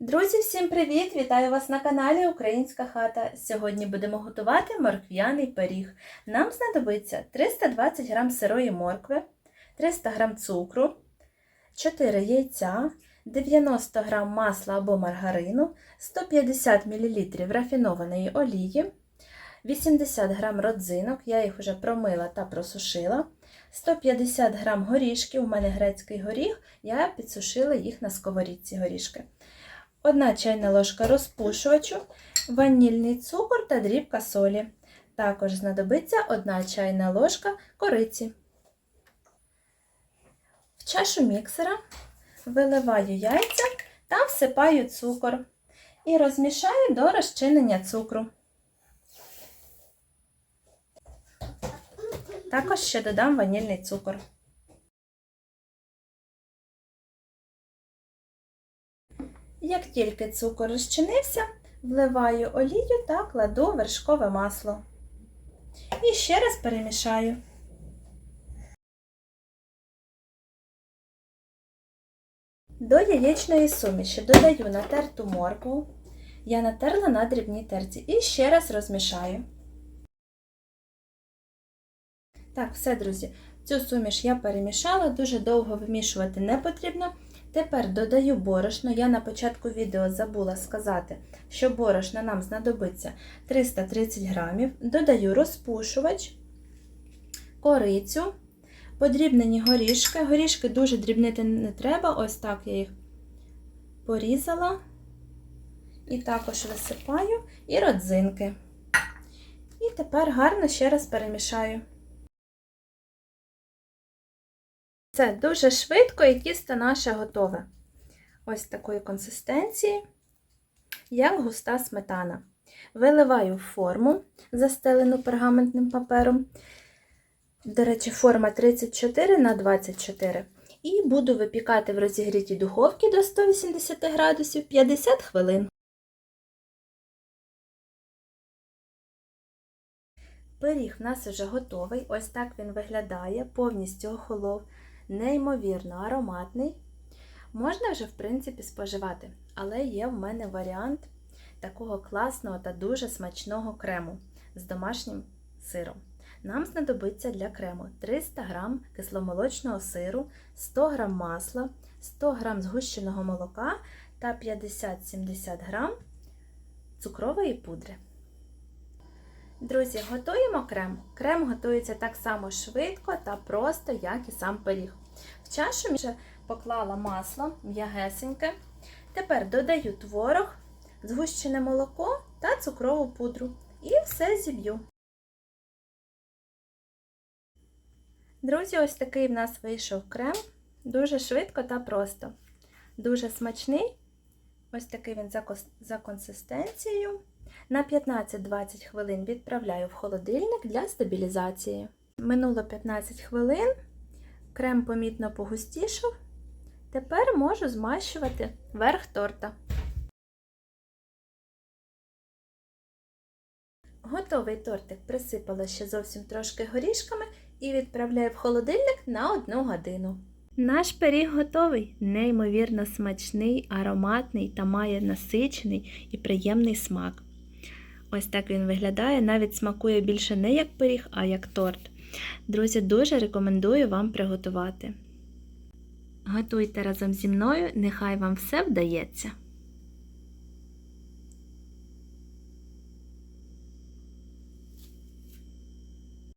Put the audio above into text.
Друзі, всім привіт! Вітаю вас на каналі Українська хата. Сьогодні будемо готувати моркв'яний пиріг. Нам знадобиться 320 г сирої моркви, 300 г цукру, 4 яйця, 90 г масла або маргарину, 150 мл рафінованої олії, 80 г родзинок, я їх вже промила та просушила, 150 г горішків, у мене грецький горіх, я підсушила їх на сковорідці горішки. 1 чайна ложка розпушувачу, ванільний цукор та дрібка солі. Також знадобиться 1 чайна ложка кориці. В чашу міксера виливаю яйця та всипаю цукор і розмішаю до розчинення цукру. Також ще додам ванільний цукор. Як тільки цукор розчинився, вливаю олію та кладу вершкове масло. І ще раз перемішаю. До яєчної суміші додаю натерту моркву. Я натерла на дрібній терці і ще раз розмішаю. Так, все, друзі, цю суміш я перемішала, дуже довго вимішувати не потрібно. Тепер додаю борошно. Я на початку відео забула сказати, що борошна нам знадобиться 330 грамів. Додаю розпушувач, корицю, подрібнені горішки. Горішки дуже дрібнити не треба, ось так я їх порізала. І також висипаю і родзинки. І тепер гарно ще раз перемішаю. Це дуже швидко і тісто наше готове. Ось такої консистенції, як густа сметана. Виливаю в форму, застелену пергаментним папером. До речі, форма 34 на 24. І буду випікати в розігрітій духовці до 180 градусів 50 хвилин. Пиріг в нас вже готовий. Ось так він виглядає, повністю охолов неймовірно ароматний. Можна вже, в принципі, споживати, але є в мене варіант такого класного та дуже смачного крему з домашнім сиром. Нам знадобиться для крему 300 г кисломолочного сиру, 100 г масла, 100 г згущеного молока та 50-70 г цукрової пудри. Друзі, готуємо крем. Крем готується так само швидко та просто, як і сам пиріг. В чашу вже поклала масло м'ягесеньке. Тепер додаю творог, згущене молоко та цукрову пудру. І все зіб'ю. Друзі, ось такий в нас вийшов крем. Дуже швидко та просто. Дуже смачний. Ось такий він за консистенцією. На 15-20 хвилин відправляю в холодильник для стабілізації. Минуло 15 хвилин, крем помітно погустішав. Тепер можу змащувати верх торта. Готовий тортик присипала ще зовсім трошки горішками і відправляю в холодильник на 1 годину. Наш пиріг готовий, неймовірно смачний, ароматний та має насичений і приємний смак. Ось так він виглядає, навіть смакує більше не як пиріг, а як торт. Друзі, дуже рекомендую вам приготувати. Готуйте разом зі мною, нехай вам все вдається!